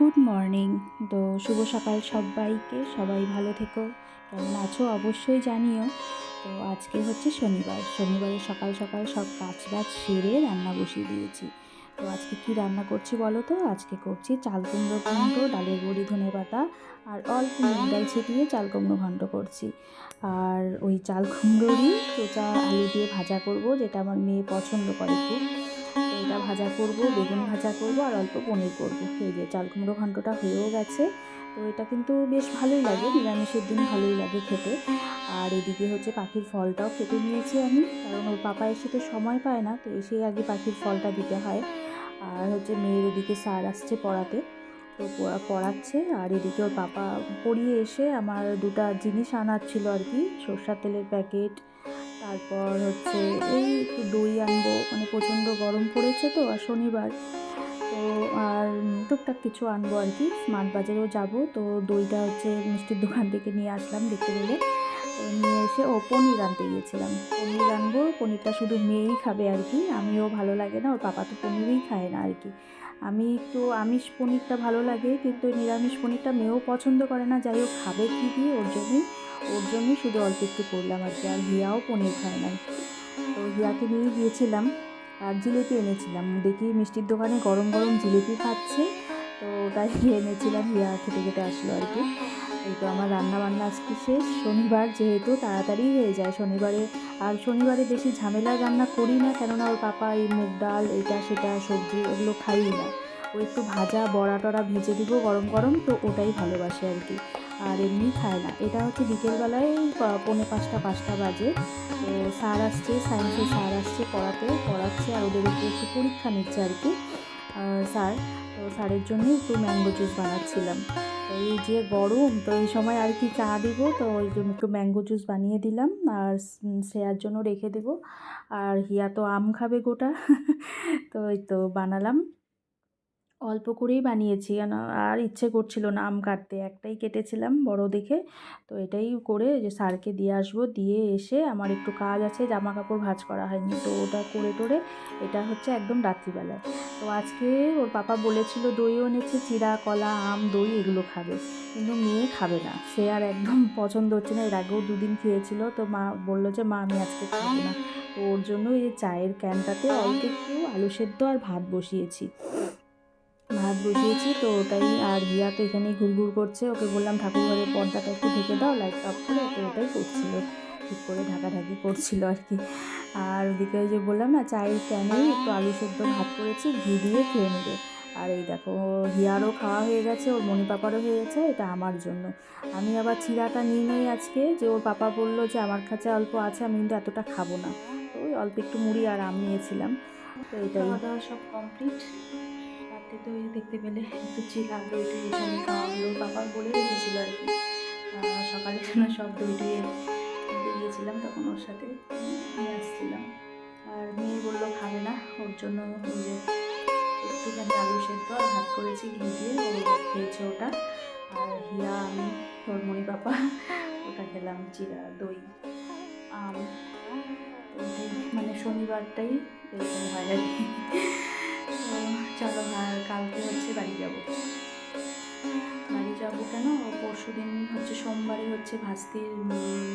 Good morning. তো শুভ সকাল সবাইকে। সবাই ভালো থেকো। কেমন আছো অবশ্যই জানিও। তো আজকে হচ্ছে শনিবার। শনিবারে সকাল সকাল সব কাজ বাজ সেরে রান্না বসিয়ে দিয়েছি। তো আজকে কি রান্না করছি বলো তো? আজকে করছি চাল কুমড়ো ঘন্ট, ডালের বড়ি ধনে পাতা, আর অল্প মুগ ডাল ছিটিয়ে চাল কুমড়ো ঘন্ট করছি। আর ওই চাল কুমড়োরই চোচা আলু দিয়ে ভাজা করব, যেটা আমার মেয়ে পছন্দ করে খুব। ভাজা করব, বেগুন ভাজা করব আর অল্প পনির করব। এই যে চাল কুমড়ো ঘন্টটা হয়েও গেছে। তো এটা কিন্তু বেশ ভালোই লাগে, নিরামিষের দিন ভালোই লাগে খেতে। আর এদিকে হচ্ছে পাখির ফলটাও কেটে নিয়েছি আমি, কারণ ওর পাপা এসে তো সময় পায় না, তো এসেই আগে পাখির ফলটা দিতে হয়। আর হচ্ছে মেয়ের ওদিকে স্যার আসছে পড়াতে, তো পড়াচ্ছে আর এদিকে ওর পাপা পড়িয়ে এসে আমার দুটা জিনিস আনার ছিল আর কি, সর্ষার তেলের প্যাকেট তারপর হচ্ছে এই একটু দই আনব মানে প্রচণ্ড গরম পড়েছে তো আর শনিবার। তো আর টুকটাক কিছু আনব আর কি, স্মার্ট বাজারেও যাব। তো দইটা হচ্ছে মিষ্টির দোকান থেকে নিয়ে আসলাম দেখতে গেলে। নিয়ে এসে ও পনির আনতে গিয়েছিলাম। পনির আনব, পনিরটা শুধু মেয়েই খাবে আর কি, আমিও ভালো লাগে না, ওর পাপা তো পনিরই খায় না আর কি। আমি একটু আমিষ পনিরটা ভালো লাগে, কিন্তু নিরামিষ পনিরটা মেয়েও পছন্দ করে না, যাই হোক খাবে কী দিয়ে, ওর জন্যই। ওর জন্যই শুধু অল্প একটু করলাম আর কি, আর হিয়াও পনির খায় না তো হিয়াকে নিয়ে গিয়েছিলাম আর জিলিপি এনেছিলাম। দেখি মিষ্টির দোকানে গরম গরম জিলিপি খাচ্ছে, তো তাই এনেছিলাম, হিয়া খেতে খেতে আসলো আর কি। এই তো আমার রান্না বান্না আজকে শেষ। শনিবার যেহেতু তাড়াতাড়ি হয়ে যায়, শনিবারে আর শনিবারে বেশি ঝামেলার রান্না করি না, কেননা ওর পাপা এই মুগ ডাল এটা সেটা সবজি ওগুলো খাই না। ও একটু ভাজা বড়া টড়া ভেজে দিব গরম গরম, তো ওটাই ভালোবাসে আর কি। আর এমনি খায় না। এটা হচ্ছে বিকেলবেলায় পৌনে পাঁচটা পাঁচটা বাজে। স্যার আসছে সায়েন্সের স্যার আসছে পড়াতে পড়াচ্ছে আর ওদের একটু একটু পরীক্ষা নিচ্ছে আর কি স্যার। তো স্যারের জন্য একটু ম্যাঙ্গো জুস বানাচ্ছিলাম। এই যে গরম তো এই সময় আর কি চা দিব তো ওই জন্য একটু ম্যাঙ্গো জুস বানিয়ে দিলাম। আর উম, শ্রেয়ার জন্য রেখে দেবো। আর হিয়া তো আম খাবে গোটা। তো এই তো বানালাম। অল্প করেই বানিয়েছি। আর ইচ্ছে করছিল না আম কাটতে। একটাই কেটেছিলাম বড় দেখে। তো এটাই করে যে স্যারকে দিয়ে আসব। দিয়ে এসে আমার একটু কাজ আছে জামা কাপড় ভাজ করা হয়নি। তো ওটা করে টোরে এটা হচ্ছে একদম রাত্রিবেলায়। তো আজকে ওর পাপা বলেছিল দইও এনেছে চিরা কলা, আম, দই এগুলো খাবে। কিন্তু মেয়ে খাবে না। সে আর একদম পছন্দ হচ্ছে না। এর আগেও দুদিন খেয়েছিল। তো মা বলল যে, মা, আমি আজকে খাব না। তো ওর জন্য এই চায়ের ক্যানটাতে অল্প একটু আলু সেদ্ধ আর ভাত বসিয়েছি। বসিয়েছি, তো ওটাই আর হিয়া তো এখানেই ঘুরঘুর করছে। ওকে বললাম ঠাকুর ঘরের পর্দাটা একটু ঢেকে দাও লাইট অফ করে। তো ওটাই করছিল, ঠিক করে ঢাকাঢাকি করছিল আর কি। আর ওদিকে ওই যে বললাম না, চায়ের ক্যানেই একটু আলু সেদ্ধ ভাত করেছি, ঘি দিয়ে খেয়ে নেবে। আর এই দেখো হিয়ারও খাওয়া হয়ে গেছে, ওর মনি পাপারও হয়ে গেছে, এটা আমার জন্য। আমি আবার চিরাটা নিয়ে নেই আজকে, যে ওর পাপা বলল যে, আমার কাছে অল্প আছে, আমি কিন্তু এতটা খাব না। ওই অল্প একটু মুড়ি আর আম নিয়েছিলাম। তো এটাই। সব কমপ্লিট রাতে তো দেখতে পেলে একটু চিলা দই টই এসব খাওয়া হলো বাবা বলে রেখেছিল আর কি। সকালে যেন সব দই টই গিয়েছিলাম তখন ওর সাথে নিয়ে আসছিলাম। আর মেয়ে বলল খাবে না, ওর জন্য ওই যে একটুখানি আলু সেদ্ধ আর ভাত করেছি, ঘি দিয়ে, ও খেয়েছে ওটা। আর হিয়া, আমি ওর মনি পাপা, ওটা খেলাম চিরা দই, আম। মানে শনিবারটাই এরকম হয় আর কি। হচ্ছে ভাস্তির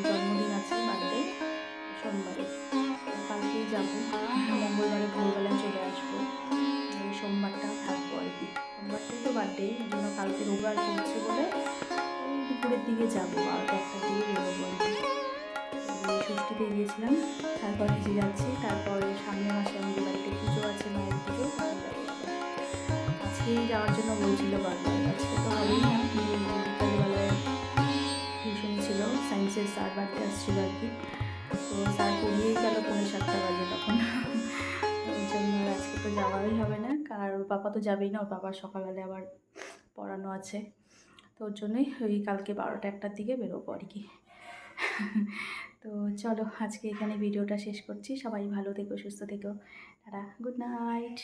জন্মদিন আছে বার্থডে সোমবারে। কালকেই যাব। মঙ্গলবারে ভোরবেলায় চলে আসব। সোমবারটা থাকব আর কি। সোমবারটাই তো বার্থডে, এই জন্য কালকে রোববার পড়ছে বলে ওই দুপুরের দিকে যাব, বারোটা একটার দিকে বেরোবো আর ষষ্ঠীতে গিয়েছিলাম, তারপরে যে যাচ্ছি, তারপরে সামনে মাসে আমাদের বাড়িতে পুজো আছে, মায়ের পুজো আজকেই যাওয়ার জন্য বলছিল বারবার, আজকে তো হবেই না স্যার বাড়িতে আসছিল আর কি। তো স্যার পড়িয়েই গেল পনেরো সাতটা বাজে তখন। ওই জন্য আজকে তো যাওয়াই হবে না। কার ওর পাপা তো যাবেই না, ওর পাপার সকালবেলা আবার পড়ানো আছে। তো ওর জন্যই ওই কালকে বারোটা একটার দিকে বেরোবো আর কি। তো চলো আজকে এখানে ভিডিওটা শেষ করছি। সবাই ভালো থেকো, সুস্থ থেকো। Tata, good night.